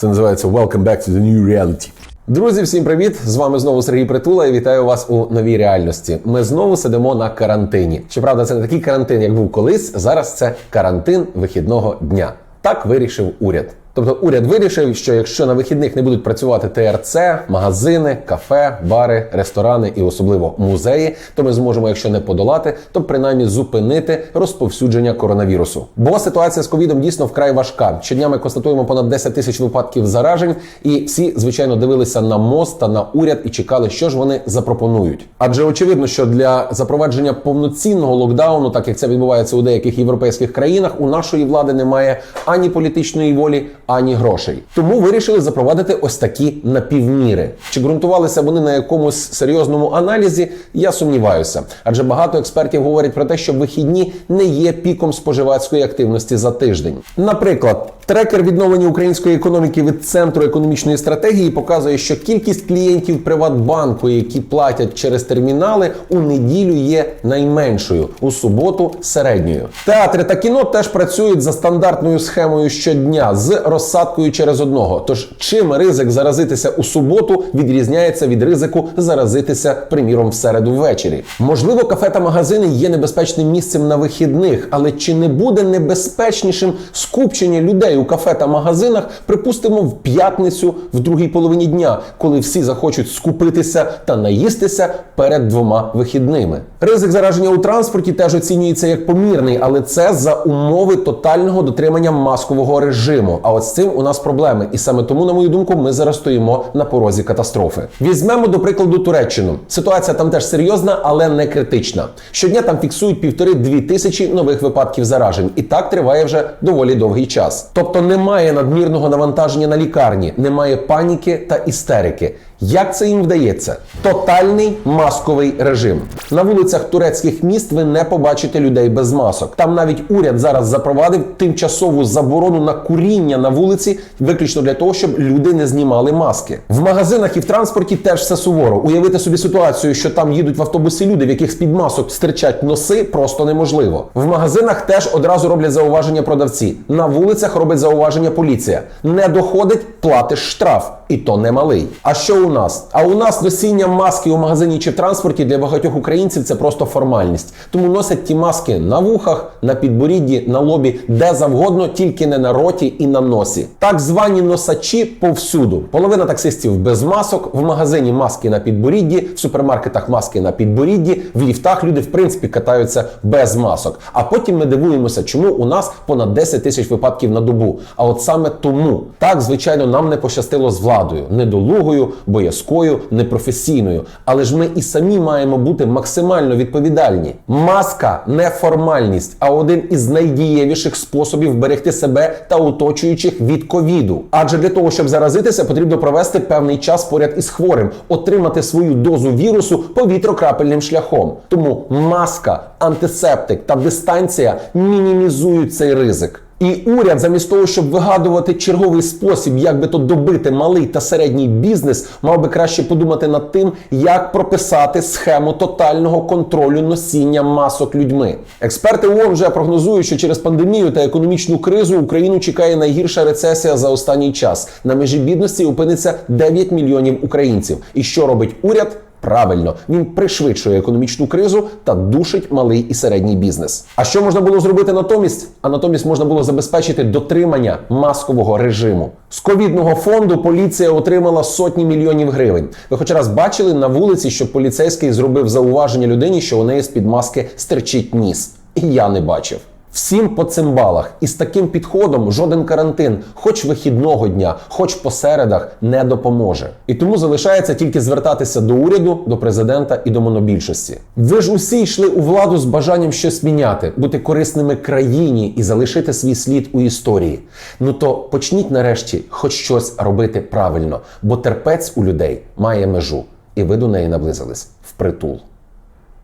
Це називається Welcome back to the new reality. Друзі, всім привіт! З вами знову Сергій Притула і вітаю вас у новій реальності. Ми знову сидимо на карантині. Щоправда, це не такий карантин, як був колись. Зараз це карантин вихідного дня. Так вирішив уряд. Тобто уряд вирішив, що якщо на вихідних не будуть працювати ТРЦ, магазини, кафе, бари, ресторани і особливо музеї, то ми зможемо, якщо не подолати, то принаймні зупинити розповсюдження коронавірусу. Бо ситуація з ковідом дійсно вкрай важка. Щодня ми констатуємо понад 10 тисяч випадків заражень, і всі, звичайно, дивилися на МОЗ та на уряд і чекали, що ж вони запропонують. Адже очевидно, що для запровадження повноцінного локдауну, так як це відбувається у деяких європейських країнах, у нашої влади немає ані політичної волі, ані грошей. Тому вирішили запровадити ось такі напівміри. Чи ґрунтувалися вони на якомусь серйозному аналізі? Я сумніваюся, адже багато експертів говорять про те, що вихідні не є піком споживацької активності за тиждень. Наприклад, трекер відновлення української економіки від центру економічної стратегії показує, що кількість клієнтів Приватбанку, які платять через термінали, у неділю є найменшою, у суботу середньою. Театри та кіно теж працюють за стандартною схемою щодня з розсадкою через одного. Тож чим ризик заразитися у суботу відрізняється від ризику заразитися, приміром, в середу ввечері? Можливо, кафе та магазини є небезпечним місцем на вихідних, але чи не буде небезпечнішим скупчення людей у кафе та магазинах, припустимо, в п'ятницю в другій половині дня, коли всі захочуть скупитися та наїстися перед двома вихідними? Ризик зараження у транспорті теж оцінюється як помірний, але це за умови тотального дотримання маскового режиму. А от з цим у нас проблеми, і саме тому, на мою думку, ми зараз стоїмо на порозі катастрофи. Візьмемо до прикладу Туреччину. Ситуація там теж серйозна, але не критична. Щодня там фіксують півтори-дві тисячі нових випадків заражень, і так триває вже доволі довгий час. Тобто немає надмірного навантаження на лікарні, немає паніки та істерики. Як це їм вдається? Тотальний масковий режим. На вулицях турецьких міст ви не побачите людей без масок. Там навіть уряд зараз запровадив тимчасову заборону на куріння на вулиці, виключно для того, щоб люди не знімали маски. В магазинах і в транспорті теж все суворо. Уявити собі ситуацію, що там їдуть в автобусі люди, в яких з-під масок стирчать носи, просто неможливо. В магазинах теж одразу роблять зауваження продавці. На вулицях робить зауваження поліція. Не доходить, платиш штраф. І то не малий. А що у нас? А у нас носіння маски у магазині чи в транспорті для багатьох українців це просто формальність. Тому носять ті маски на вухах, на підборідді, на лобі, де завгодно, тільки не на роті і на носі. Так звані носачі повсюду. Половина таксистів без масок, в магазині маски на підборідді, в супермаркетах маски на підборідді, в ліфтах люди в принципі катаються без масок. А потім ми дивуємося, чому у нас понад 10 тисяч випадків на добу. А от саме тому так, звичайно, нам не пощастило з владою, недолугою, боязкою, непрофесійною. Але ж ми і самі маємо бути максимально відповідальні. Маска не формальність, а один із найдієвіших способів берегти себе та оточуючих від ковіду. Адже для того, щоб заразитися, потрібно провести певний час поряд із хворим, отримати свою дозу вірусу повітрокрапельним шляхом. Тому маска, антисептик та дистанція мінімізують цей ризик. І уряд, замість того, щоб вигадувати черговий спосіб, як би то добити малий та середній бізнес, мав би краще подумати над тим, як прописати схему тотального контролю носіння масок людьми. Експерти ООН вже прогнозують, що через пандемію та економічну кризу Україну чекає найгірша рецесія за останній час. На межі бідності опиниться 9 мільйонів українців. І що робить уряд? Правильно, він пришвидшує економічну кризу та душить малий і середній бізнес. А що можна було зробити натомість? А натомість можна було забезпечити дотримання маскового режиму. З ковідного фонду поліція отримала сотні мільйонів гривень. Ви хоч раз бачили на вулиці, що поліцейський зробив зауваження людині, що у неї з під маски стерчить ніс. І я не бачив. Всім по цимбалах. І з таким підходом жоден карантин, хоч вихідного дня, хоч по середах, не допоможе. І тому залишається тільки звертатися до уряду, до президента і до монобільшості. Ви ж усі йшли у владу з бажанням щось міняти, бути корисними країні і залишити свій слід у історії. Ну то почніть нарешті хоч щось робити правильно, бо терпець у людей має межу, і ви до неї наблизились впритул.